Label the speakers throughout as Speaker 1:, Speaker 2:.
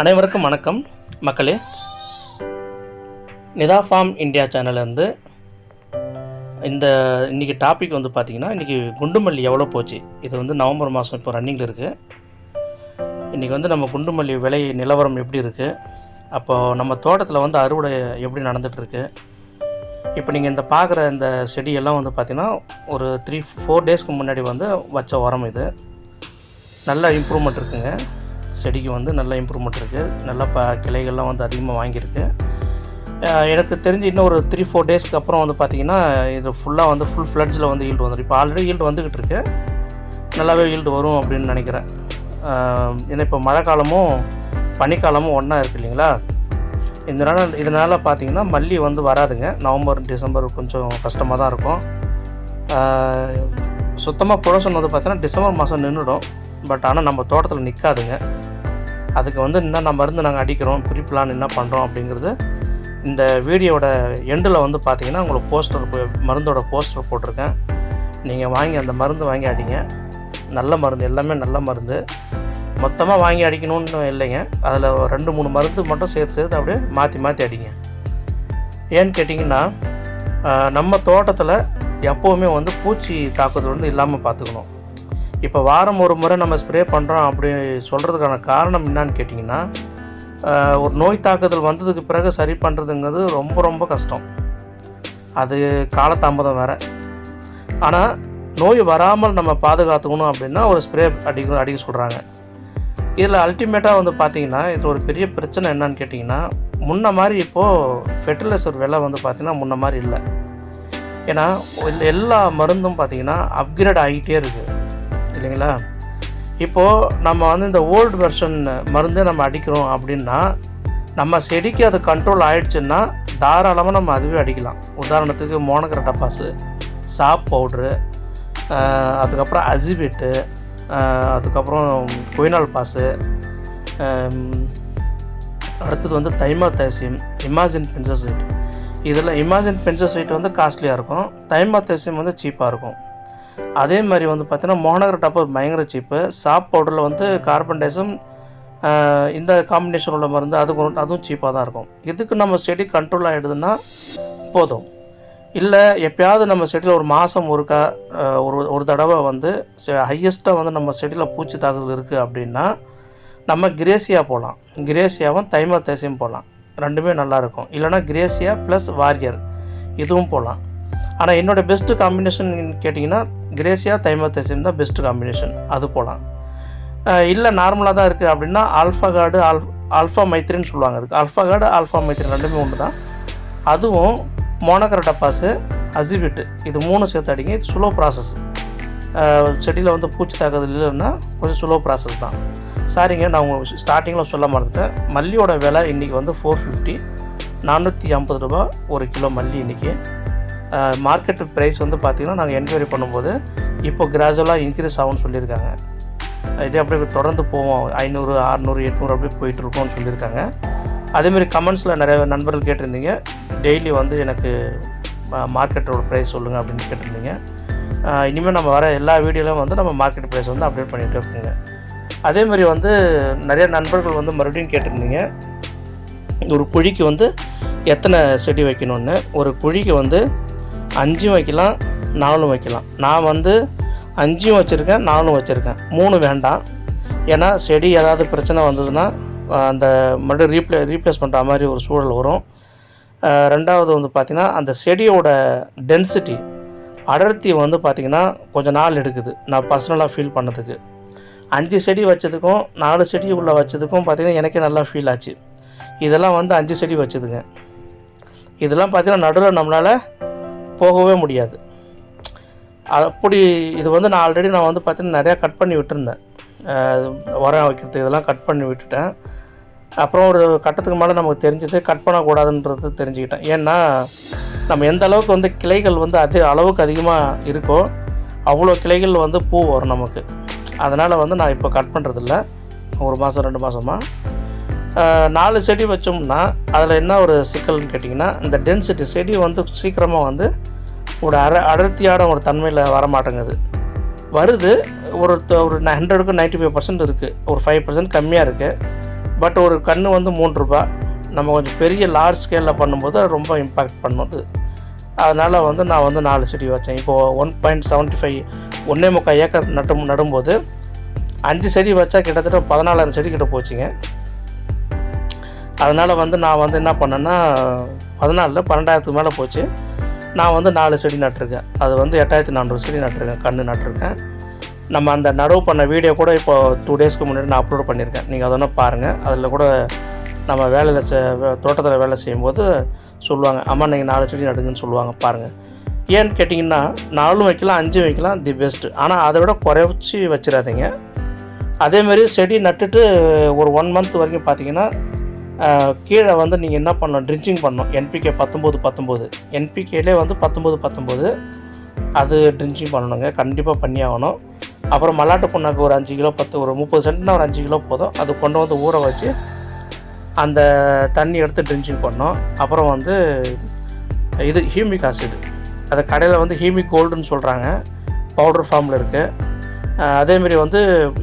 Speaker 1: அனைவருக்கும் வணக்கம். மக்களே நிதா ஃபார்ம் இந்தியா சேனல்லேருந்து இந்த இன்றைக்கி டாபிக் வந்து பார்த்திங்கன்னா இன்றைக்கி குண்டுமல்லி எவ்வளோ போச்சு? இது வந்து நவம்பர் மாதம் இப்போ ரன்னிங்கில் இருக்குது இன்றைக்கி வந்து நம்ம குண்டுமல்லி விலை நிலவரம் எப்படி இருக்குது அப்போது நம்ம தோட்டத்தில் வந்து அறுவடை எப்படி நடந்துகிட்ருக்கு இப்போ நீங்கள் இந்த பார்க்குற இந்த செடியெல்லாம் வந்து பார்த்திங்கன்னா ஒரு த்ரீ ஃபோர் டேஸ்க்கு முன்னாடி வந்து வச்ச உரம் இது. நல்ல இம்ப்ரூவ்மெண்ட் இருக்குங்க. செடிக்கு வந்து நல்ல இம்ப்ரூவ்மெண்ட் இருக்குது நல்ல ப கிளைகள்லாம் வந்து அதிகமாக வாங்கியிருக்கு. எனக்கு தெரிஞ்சு இன்னும் ஒரு த்ரீ ஃபோர் டேஸ்க்கு அப்புறம் வந்து பார்த்திங்கன்னா இது ஃபுல்லாக வந்து ஃபுல் ஃப்ளட்ஜில் வந்து ஈல்டு வந்துடும் இப்போ ஆல்ரெடி ஈல்டு வந்துக்கிட்டு இருக்கு. நல்லாவே ஈல்டு வரும் அப்படின்னு நினைக்கிறேன். ஏன்னா இப்போ மழை காலமும் பனிக்காலமும் ஒன்றா இருக்குது இல்லைங்களா? இதனால் இதனால் பார்த்தீங்கன்னா மல்லி வந்து வராதுங்க. நவம்பர் டிசம்பர் கொஞ்சம் கஷ்டமாக தான் இருக்கும். சுத்தமாக ப்ரொடக்ஷன் வந்து பார்த்தீங்கன்னா டிசம்பர் மாதம் நின்றுடும் பட் ஆனால் நம்ம தோட்டத்தில் நிற்காதுங்க அதுக்கு வந்து என்னென்ன மருந்து நாங்கள் அடிக்கிறோம் ப்ரீ என்ன பண்ணுறோம் அப்படிங்கிறது இந்த வீடியோட எண்டில் வந்து பார்த்தீங்கன்னா உங்களுக்கு போஸ்டர் மருந்தோட போஸ்டர் போட்டிருக்கேன். நீங்கள் வாங்கி அந்த மருந்து வாங்கி அடிங்க. நல்ல மருந்து எல்லாமே நல்ல மருந்து. மொத்தமாக வாங்கி அடிக்கணும்னு இல்லைங்க. அதில் ரெண்டு மூணு மருந்து மட்டும் சேர்த்து சேர்த்து அப்படியே மாற்றி மாற்றி அடிங்க. ஏன்னு கேட்டிங்கன்னா நம்ம தோட்டத்தில் எப்போவுமே வந்து பூச்சி தாக்குதல் வந்து இல்லாமல் பார்த்துக்கணும் இப்போ வாரம் ஒரு முறை நம்ம ஸ்ப்ரே பண்ணுறோம் அப்படி சொல்கிறதுக்கான காரணம் என்னான்னு கேட்டிங்கன்னா ஒரு நோய் தாக்குதல் வந்ததுக்கு பிறகு சரி பண்ணுறதுங்கிறது ரொம்ப ரொம்ப கஷ்டம். அது காலதாமதம் வேறு. ஆனால் நோய் வராமல் நம்ம பாதுகாத்துக்கணும் அப்படின்னா ஒரு ஸ்ப்ரே அடிக்க அடிக்க சொல்கிறாங்க இதில் அல்டிமேட்டாக வந்து பார்த்திங்கன்னா இது ஒரு பெரிய பிரச்சனை என்னன்னு கேட்டிங்கன்னா முன்ன மாதிரி இப்போது ஃபெர்டிலைசர் விலை வந்து பார்த்திங்கன்னா முன்ன மாதிரி இல்லை. ஏன்னா எல்லா மருந்தும் பார்த்திங்கன்னா அப்கிரேட் ஆகிட்டே இருக்குது இல்லைங்களா? இப்போது நம்ம வந்து இந்த ஓல்டு வெர்ஷன் மருந்தே நம்ம அடிக்கிறோம் அப்படின்னா நம்ம செடிக்கு அது கண்ட்ரோல் ஆயிடுச்சுன்னா தாராளமாக நம்ம அதுவே அடிக்கலாம். உதாரணத்துக்கு மோனகர டப்பாஸு சாப் பவுட்ரு அதுக்கப்புறம் அசிபிட்டு அதுக்கப்புறம் குயினால் பாஸு அடுத்தது வந்து தைமா தேசியம் இமாஜின் வீட் இதில் இமாஜின் பென்சசைட் வந்து காஸ்ட்லியாக இருக்கும். தைமா தேசியம் வந்து சீப்பாக இருக்கும். அதே மாதிரி வந்து பார்த்தீங்கன்னா மோனகர் டாப்பர் பயங்கர சீப்பு சாப் பவுடரில் வந்து கார்பன் டைசம் இந்த காம்பினேஷன் உள்ள மருந்து அது அதுவும் சீப்பாக தான் இருக்கும். இதுக்கு நம்ம செடி கண்ட்ரோல் ஆகிடுதுன்னா போதும். இல்லை எப்பயாவது நம்ம செடியில் ஒரு மாதம் ஒருக்கா ஒரு ஒரு தடவை வந்து ஹையஸ்ட்டாக வந்து நம்ம செடியில் பூச்சி தாக்குதல் இருக்குது அப்படின்னா நம்ம கிரேசியா போகலாம் கிரேசியாவும் தைமா போகலாம் ரெண்டுமே நல்லாயிருக்கும் இல்லைனா கிரேசியா ப்ளஸ் வாரியர் இதுவும் போகலாம் ஆனால் என்னோடய பெஸ்ட்டு காம்பினேஷன் கேட்டிங்கன்னா கிரேசியா தைமத்தசியம் தான் பெஸ்ட்டு காம்பினேஷன் அது போகலாம் இல்லை நார்மலாக தான் இருக்குது அப்படின்னா ஆல்ஃபா கார்டு ஆல் ஆல்ஃபா மைத்ரின்னு சொல்லுவாங்க அதுக்கு. ஆல்ஃபா கார்டு ஆல்ஃபா மைத்ரின் ரெண்டுமே ஒன்று தான் அதுவும் மோனோகர டப்பாஸு அசிபிட்டு இது மூணு சேர்த்து அடிங்க. இது ஸ்லோ ப்ராசஸ் செடியில் வந்து பூச்சி தாக்குதல் இல்லைன்னா கொஞ்சம் ஸ்லோ ப்ராசஸ் தான். சாரிங்க நான் உங்களுக்கு ஸ்டார்டிங்கில் சொல்ல மறந்துட்டேன். மல்லியோட விலை இன்றைக்கி வந்து ஃபோர் ஃபிஃப்டி நானூற்றி ஐம்பது ரூபா ஒரு கிலோ மல்லி இன்றைக்கி மார்க்கெட் ப்ரைஸ் வந்து பார்த்திங்கன்னா நாங்கள் என்கொயரி பண்ணும்போது இப்போ கிராஜுவலாக இன்க்ரீஸ் ஆகும்னு சொல்லியிருக்காங்க. இதே அப்படியே தொடர்ந்து போவோம். ஐநூறு அறநூறு எட்நூறு அப்படியே போயிட்டுருக்கோம்னு சொல்லியிருக்காங்க. அதேமாரி கமெண்ட்ஸில் நிறைய நண்பர்கள் கேட்டிருந்தீங்க. டெய்லி வந்து எனக்கு மார்க்கெட்டோட ப்ரைஸ் சொல்லுங்கள் அப்படின்னு கேட்டிருந்தீங்க. இனிமேல் நம்ம வர எல்லா வீடியோலையும் வந்து நம்ம மார்க்கெட் ப்ரைஸ் வந்து அப்டேட் பண்ணிகிட்டே இருக்குங்க அதேமாதிரி வந்து நிறைய நண்பர்கள் வந்து மறுபடியும் கேட்டிருந்தீங்க. ஒரு குழிக்கு வந்து எத்தனை செடி வைக்கணும்னு. ஒரு குழிக்கு வந்து அஞ்சும் வைக்கலாம் நாலும் வைக்கலாம். நான் வந்து அஞ்சும் வச்சுருக்கேன் நாலும் வச்சுருக்கேன். மூணு வேண்டாம். ஏன்னா செடி ஏதாவது பிரச்சனை வந்ததுன்னா அந்த மறுபடியும் ரீப்ளே ரீப்ளேஸ் பண்ணுற மாதிரி ஒரு சூழல் வரும். ரெண்டாவது வந்து பார்த்திங்கன்னா அந்த செடியோட டென்சிட்டி அடர்த்தி வந்து பார்த்திங்கன்னா கொஞ்சம் நாள் எடுக்குது. நான் பர்சனலாக ஃபீல் பண்ணதுக்கு. அஞ்சு செடி வச்சதுக்கும் நாலு செடி உள்ளே வச்சதுக்கும் பார்த்திங்கன்னா எனக்கே நல்லா ஃபீல் ஆச்சு. இதெல்லாம் வந்து அஞ்சு செடி வச்சதுங்க. இதெல்லாம் பார்த்திங்கன்னா நடுவில் நம்மளால் போகவே முடியாது. அப்படி இது வந்து நான் ஆல்ரெடி நான் வந்து பார்த்தீங்கன்னா நிறையா கட் பண்ணி விட்டுருந்தேன். உரம் வைக்கிறது இதெல்லாம் கட் பண்ணி விட்டுட்டேன். அப்புறம் ஒரு கட்டத்துக்கு மேலே நமக்கு தெரிஞ்சது கட் பண்ணக்கூடாதுன்றது தெரிஞ்சுக்கிட்டேன். ஏன்னா நம்ம எந்த அளவுக்கு வந்து கிளைகள் வந்து அதே அளவுக்கு அதிகமாக இருக்கோ அவ்வளோ கிளைகள் வந்து பூ வரும் நமக்கு. அதனால் வந்து நான் இப்போ கட் பண்ணுறதில்ல ஒரு மாதம் ரெண்டு மாதமாக நாலு செடி வச்சோம்னா அதில் என்ன ஒரு சிக்கல்னு கேட்டிங்கன்னா இந்த டென்சிட்டி செடி வந்து சீக்கிரமாக வந்து ஒரு அர அடர்த்தியான ஒரு தன்மையில் வர மாட்டேங்குது வருது ஒரு ஒரு ஹண்ட்ரடுக்கு நைன்ட்டி ஃபைவ் பர்சன்ட் இருக்குது ஒரு ஃபைவ் பர்சன்ட் கம்மியாக இருக்குது பட் ஒரு கன்று வந்து மூன்று ரூபா. நம்ம கொஞ்சம் பெரிய லார்ஜ் ஸ்கேலில் பண்ணும்போது அது ரொம்ப இம்பேக்ட் பண்ணுது. அதனால் வந்து நான் வந்து நாலு செடி வச்சேன். இப்போது ஒன் பாயிண்ட் செவன்ட்டி ஃபைவ் ஒன்றே முக்கால் ஏக்கர் நட்டும் நடும்போது அஞ்சு செடி வச்சா கிட்டத்தட்ட பதினாலாயிரம் செடி கிட்ட போச்சுங்க. அதனால் வந்து நான் வந்து என்ன பண்ணேன்னா பதினாலில் பன்னெண்டாயிரத்துக்கு மேலே போச்சு. நான் வந்து நாலு செடி நட்டிருக்கேன். அது வந்து எட்டாயிரத்தி நானூறு செடி நட்டிருக்கேன் கன்று நட்டிருக்கேன். நம்ம அந்த நடவு பண்ண வீடியோ கூட இப்போ டூ டேஸ்க்கு முன்னாடி நான் அப்லோட் பண்ணியிருக்கேன். நீங்கள் அதை பாருங்கள் அதில் கூட நம்ம வேலையில் செ தோட்டத்தில் வேலை செய்யும்போது சொல்லுவாங்க அம்மா நீங்கள் நாலு செடி நடுங்கன்னு சொல்லுவாங்க பாருங்கள் ஏன்னு கேட்டிங்கன்னா நாலும் வைக்கலாம் அஞ்சும் வைக்கலாம் தி பெஸ்ட்டு ஆனால் அதை விட குறைச்சி வச்சிடாதீங்க. அதேமாரி செடி நட்டுட்டு ஒரு ஒன் மந்த் வரைக்கும் பார்த்தீங்கன்னா கீழே வந்து நீங்கள் என்ன பண்ணணும்? ட்ரிஞ்சிங் பண்ணணும். என்பிகே பத்தொம்போது பத்தொம்போது என்பிகேலே வந்து பத்தொம்போது பத்தொம்போது அது ட்ரிஞ்சிங் பண்ணணுங்க. கண்டிப்பாக பண்ணி ஆகணும். அப்புறம் மல்லாட்டு புண்ணாக்கு ஒரு அஞ்சு கிலோ பத்து ஒரு முப்பது சென்ட்னா ஒரு அஞ்சு கிலோ போதும். அது கொண்டு வந்து ஊற வச்சு அந்த தண்ணி எடுத்து ட்ரிஞ்சிங் பண்ணோம் அப்புறம் வந்து இது ஹியூமிக் ஆசிட். அது கடையில் வந்து ஹியூமிக் கோல்டுன்னு சொல்கிறாங்க பவுடர் ஃபார்மில் இருக்குது அதேமாரி வந்து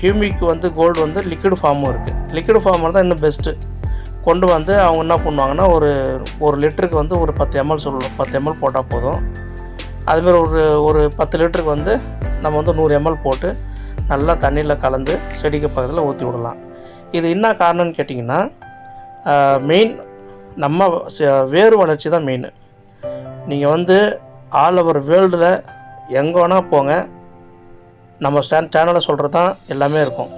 Speaker 1: ஹியூமிக் வந்து கோல்டு வந்து லிக்விட் ஃபார்மும் இருக்குது லிக்விட் ஃபார்ம் தான் இன்னும் பெஸ்ட்டு கொண்டு வந்து அவங்க என்ன பண்ணுவாங்கன்னா ஒரு ஒரு லிட்டருக்கு வந்து ஒரு பத்து எம்எல் சொல்லணும். பத்து எம்எல் போட்டால் போதும். அதுமாரி ஒரு ஒரு பத்து லிட்டருக்கு வந்து நம்ம வந்து நூறு எம்எல் போட்டு நல்லா தண்ணியில் கலந்து செடிக்கு பக்கத்தில் ஊற்றி விடலாம். இது என்ன காரணம்னு கேட்டிங்கன்னா மெயின் நம்ம ச- வளர்ச்சி தான் மெயின் நீங்கள் வந்து ஆல் ஓவர் வேர்ல்டில் எங்கே வேணால் போங்க. நம்ம ஸ்டான் சேனலில் சொல்கிறது தான் எல்லாமே இருக்கும்.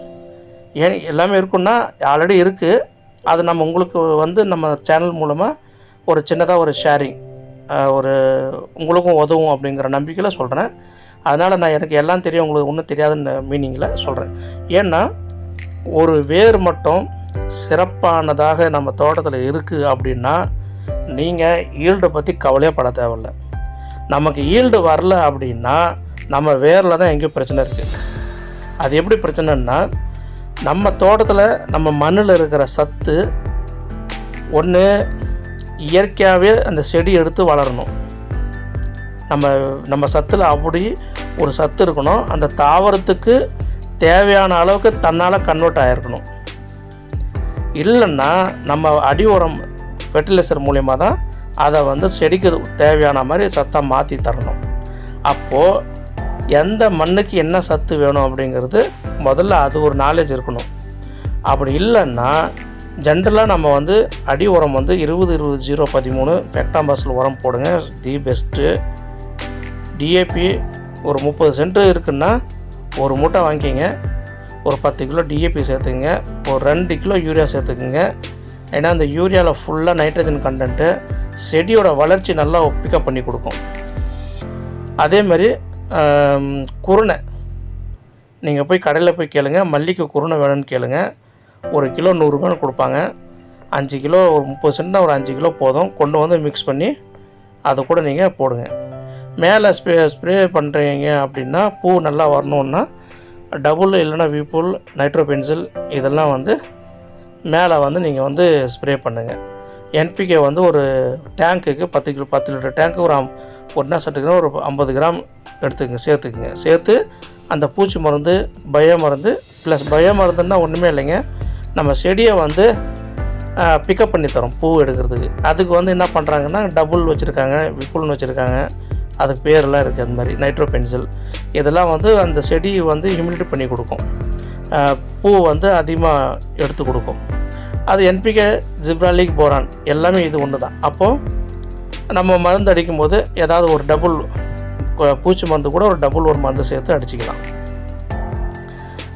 Speaker 1: ஏன் எல்லாமே இருக்குன்னா ஆல்ரெடி இருக்குது அது நம்ம உங்களுக்கு வந்து நம்ம சேனல் மூலமாக ஒரு சின்னதாக ஒரு ஷேரிங் ஒரு உங்களுக்கும் உதவும் அப்படிங்கிற நம்பிக்கையில் சொல்கிறேன் அதனால் நான் எனக்கு எல்லாம் தெரியும் உங்களுக்கு ஒன்றும் தெரியாதுன்னு மீனிங்கில் சொல்கிறேன் ஏன்னா ஒரு வேர் மட்டும் சிறப்பானதாக நம்ம தோட்டத்தில் இருக்குது அப்படின்னா நீங்கள் ஈல்டை பற்றி கவலையே பட தேவையில்ல. நமக்கு ஈல்டு வரல அப்படின்னா நம்ம வேரில் தான் எங்கேயும் பிரச்சனை இருக்குது அது எப்படி பிரச்சனைன்னா நம்ம தோட்டத்தில் நம்ம மண்ணில் இருக்கிற சத்து ஒன்று இயற்கையாகவே அந்த செடி எடுத்து வளரணும். நம்ம நம்ம சத்தில் அப்படி ஒரு சத்து இருக்கணும். அந்த தாவரத்துக்கு தேவையான அளவுக்கு தன்னால் கன்வெர்ட் ஆகிருக்கணும் இல்லைன்னா நம்ம அடி உரம் ஃபெர்டிலைசர் மூலிமா தான் அதை வந்து செடிக்கு தேவையான மாதிரி சத்தாக மாற்றி தரணும். அப்போது எந்த மண்ணுக்கு என்ன சத்து வேணும் அப்படிங்கிறது முதல்ல அது ஒரு நாலேஜ் இருக்கணும். அப்படி இல்லைன்னா ஜென்ரலாக நம்ம வந்து அடி உரம் வந்து இருபது இருபது ஜீரோ பதிமூணு வெக்டாம்பாஸில் உரம் போடுங்க. தி பெஸ்ட்டு டிஏபி ஒரு முப்பது சென்ட் இருக்குன்னா ஒரு மூட்டை வாங்கிக்கிங்க. ஒரு பத்து கிலோ டிஏபி சேர்த்துக்குங்க. ஒரு ரெண்டு கிலோ யூரியா சேர்த்துக்குங்க. ஏன்னா அந்த யூரியாவில் ஃபுல்லாக நைட்ரஜன் கண்டென்ட்டு செடியோட வளர்ச்சி நல்லா பிக்கப் பண்ணி கொடுக்கும். அதே மாதிரி குருணை. நீங்கள் போய் கடையில் போய் கேளுங்க. மல்லிகை குருணை வேணும்னு கேளுங்க. ஒரு கிலோ நூறுரூபான்னு கொடுப்பாங்க. அஞ்சு கிலோ ஒரு முப்பது சென்ட்னா ஒரு அஞ்சு கிலோ போதும். கொண்டு வந்து மிக்ஸ் பண்ணி அதை கூட நீங்கள் போடுங்க. மேலே ஸ்ப்ரே ஸ்ப்ரே பண்ணுறீங்க அப்படின்னா பூ நல்லா வரணுன்னா டபுள் இல்லைன்னா விபுல் நைட்ரோ பென்சில் இதெல்லாம் வந்து மேலே வந்து நீங்கள் வந்து ஸ்ப்ரே பண்ணுங்கள் என்பிகே வந்து ஒரு டேங்க்குக்கு பத்து கிலோ பத்து லிட்டர் டேங்க்கு ஒரு ஒரு என்ன சொல்லிட்டுங்கன்னா ஒரு ஐம்பது கிராம் எடுத்துக்கங்க சேர்த்துக்குங்க. சேர்த்து அந்த பூச்சி மருந்து பயோ மருந்து ப்ளஸ் பயோ மருந்துன்னா ஒன்றுமே இல்லைங்க. நம்ம செடியை வந்து பிக்கப் பண்ணி தரோம் பூ எடுக்கிறதுக்கு. அதுக்கு வந்து என்ன பண்ணுறாங்கன்னா டபுள் வச்சுருக்காங்க விப்புல்னு வச்சுருக்காங்க. அதுக்கு பேரெல்லாம் இருக்குது அந்த மாதிரி நைட்ரோ பென்சில் இதெல்லாம் வந்து அந்த செடி வந்து ஹியூமிடிட்டி பண்ணி கொடுக்கும். பூ வந்து அதிகமாக எடுத்து கொடுக்கும். அது என்பிகே ஜிப்ராலிக் போரான் எல்லாமே இது ஒன்று தான் அப்போது நம்ம மருந்து அடிக்கும் போது ஏதாவது ஒரு டபுள் பூச்சி மருந்து கூட ஒரு டபுள் ஒரு மருந்து சேர்த்து அடிச்சுக்கலாம்.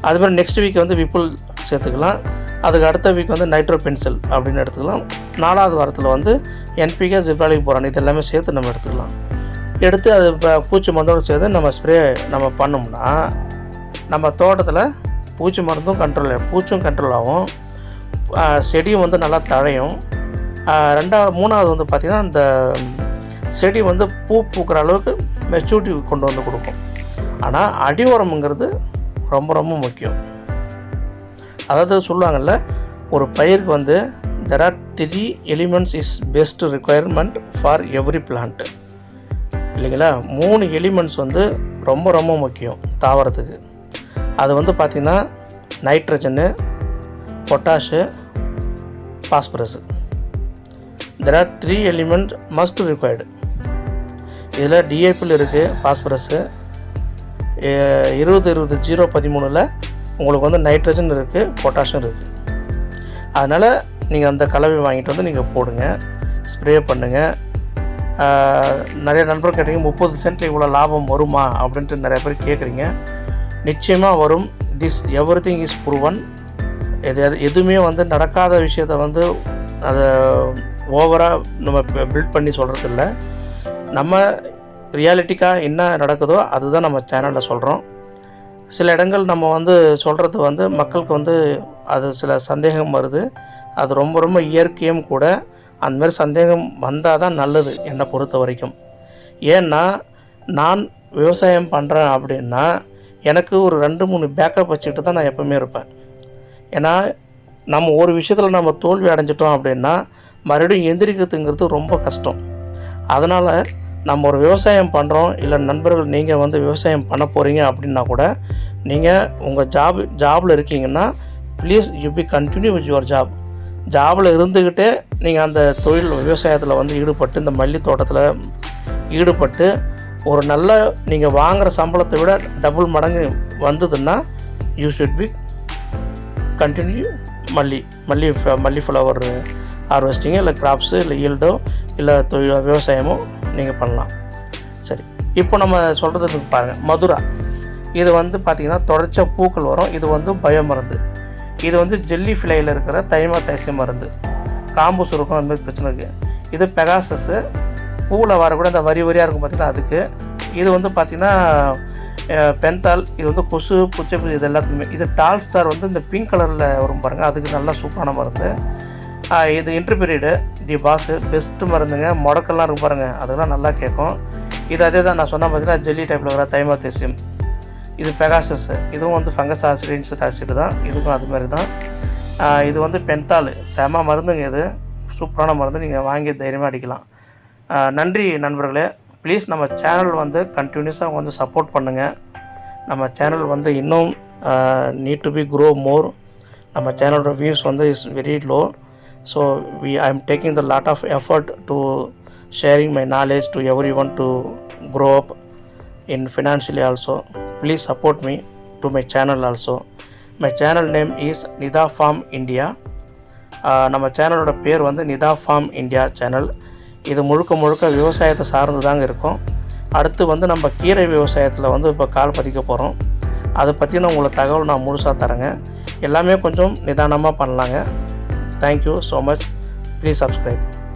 Speaker 1: அதுமாதிரி நெக்ஸ்ட் வீக் வந்து விப்புல் சேர்த்துக்கலாம். அதுக்கு அடுத்த வீக் வந்து நைட்ரோ பென்சில் அப்படின்னு எடுத்துக்கலாம். நாலாவது வாரத்தில் வந்து என்பிகே ஜிப்ராலிக் போரான் இது எல்லாமே சேர்த்து நம்ம எடுத்துக்கலாம். எடுத்து அது இப்போ பூச்சி மருந்தோடு சேர்த்து நம்ம ஸ்ப்ரே நம்ம பண்ணோம்னா நம்ம தோட்டத்தில் பூச்சி மருந்தும் கண்ட்ரோல் பூச்சும் கண்ட்ரோல் ஆகும். செடியும் வந்து நல்லா தழையும். ரெண்டாவது மூணாவது வந்து பார்த்திங்கன்னா இந்த செடி வந்து பூ பூக்கிற அளவுக்கு மெச்சூரிட்டி கொண்டு வந்து கொடுக்கும். ஆனால் அடி உரமுங்கிறது ரொம்ப ரொம்ப முக்கியம். அதாவது சொல்லுவாங்கல்ல ஒரு பயிருக்கு வந்து there are three elements is best requirement for every plant இல்லைங்களா? மூணு எலிமெண்ட்ஸ் வந்து ரொம்ப ரொம்ப முக்கியம் தாவரத்துக்கு. அது வந்து பார்த்திங்கன்னா nitrogen potash phosphorus there are three element must required இதில் டிஏபியில் இருக்குது பாஸ்பரஸு இருபது இருபது ஜீரோ பதிமூணில் உங்களுக்கு வந்து நைட்ரஜன் இருக்குது பொட்டாஷியம் இருக்குது அதனால் நீங்கள் அந்த கலவை வாங்கிட்டு வந்து நீங்கள் போடுங்க ஸ்ப்ரே பண்ணுங்கள் நிறைய நண்பர் கேட்டீங்க முப்பது சென்ட்டில் இவ்வளோ லாபம் வருமா? அப்படின்ட்டு நிறைய பேர் கேட்குறீங்க நிச்சயமாக வரும். This every thing is proven எது எது- எதுவுமே வந்து நடக்காத விஷயத்த வந்து அதை ஓவராக நம்ம பில்ட் பண்ணி சொல்கிறதில்ல நம்ம ரியாலிட்டிக்காக என்ன நடக்குதோ அதுதான் நம்ம சேனலில் சொல்கிறோம் சில இடங்கள் நம்ம வந்து சொல்கிறது வந்து மக்களுக்கு வந்து அது சில சந்தேகம் வருது. அது ரொம்ப ரொம்ப இயற்கையும் கூட அந்தமாரி சந்தேகம் வந்தால் தான் நல்லது என்னை பொறுத்த வரைக்கும். ஏன்னா நான் விவசாயம் பண்ணுறேன் அப்படின்னா எனக்கு ஒரு ரெண்டு மூணு பேக்கப் வச்சுக்கிட்டு தான் நான் எப்போவுமே இருப்பேன். ஏன்னா நம்ம ஒரு விஷயத்தில் நம்ம தோல்வி அடைஞ்சிட்டோம் அப்படின்னா மறுபடியும் எந்திரிக்கிறதுங்கிறது ரொம்ப கஷ்டம். அதனால் நம்ம ஒரு விவசாயம் பண்ணுறோம் இல்லை நண்பர்கள் நீங்கள் வந்து விவசாயம் பண்ண போகிறீங்க அப்படின்னா கூட நீங்கள் உங்கள் ஜாப் ஜாபில் இருக்கீங்கன்னா please you be continue with your job ஜாபில் இருந்துக்கிட்டே நீங்கள் அந்த தொழில் விவசாயத்தில் வந்து ஈடுபட்டு இந்த மல்லி தோட்டத்தில் ஈடுபட்டு ஒரு நல்ல நீங்கள் வாங்குகிற சம்பளத்தை விட டபுள் மடங்கு வந்ததுன்னா யூ ஷுட் பி கண்டினியூ மல்லி மல்லி மல்லி ஃப்ளவர் ஹார்வெஸ்டிங்கு இல்லை கிராப்ஸு இல்லை ஈல்டோ இல்லை தொழில் விவசாயமோ நீங்கள் பண்ணலாம். சரி. இப்போ நம்ம சொல்கிறதுக்கு பாருங்கள் மதுரா. இது வந்து பார்த்திங்கன்னா தொடர்ச்ச பூக்கள் வரும். இது வந்து பயோ மருந்து இது வந்து ஜெல்லி ஃபிளையில் இருக்கிற தைமா தைசிய மருந்து. காம்பு சுருக்கம் அந்த மாதிரி பிரச்சனை இருக்குது இது பெகாசஸ்ஸு பூவில் வரக்கூட அந்த வரி வரியாக இருக்கும் பார்த்திங்கன்னா அதுக்கு. இது வந்து பார்த்திங்கன்னா பென்தால் இது வந்து கொசு பூச்சை இது எல்லாத்துக்குமே. இது டால் ஸ்டார் வந்து இந்த பிங்க் கலரில் வரும் பாருங்கள் அதுக்கு நல்லா சூப்பரான மருந்து. இது இது இன்டர்பீரியடு தி பாஸு பெஸ்ட்டு மருந்துங்க. முடக்கெல்லாம் இருக்கும் பாருங்கள் அதெல்லாம் நல்லா கேட்கும். இது அதே தான் நான் சொன்ன பார்த்தீங்கன்னா ஜெல்லி டைப்பில் வர தைமாத்தேசியம் இது பெகாசஸ் இதுவும் வந்து ஃபங்கஸ் ஆசிட் இன்செக்ட் ஆசிட் தான். இதுக்கும் அது மாதிரி தான். இது வந்து பென்தால் செம மருந்துங்க இது. சூப்பரான மருந்து. நீங்கள் வாங்கி தைரியமாக அடிக்கலாம். நன்றி நண்பர்களே. ப்ளீஸ் நம்ம சேனல் வந்து கண்டினியூஸாக வந்து சப்போர்ட் பண்ணுங்கள் நம்ம சேனல் வந்து இன்னும் need to be grow more நம்ம சேனலோட வியூஸ் வந்து is very low so we I am taking the lot of effort to sharing my knowledge to every one to grow up in financially also. Please support me to my channel also. My channel name is Nitha farm india. Uh, நம்ம சேனலோட பேர் வந்து Nita form India channel இது முழுக்க முழுக்க விவசாயத்தை சார்ந்து தாங்க இருக்கும். அடுத்து வந்து நம்ம கீரை விவசாயத்தில் வந்து இப்போ கால் பதிக்க போகிறோம் அதை பற்றின உங்களுக்கு தகவல் நான் முழுசாக தரேங்க. எல்லாமே கொஞ்சம் நிதானமாக பண்ணலாங்க. Thank you so much. Please subscribe.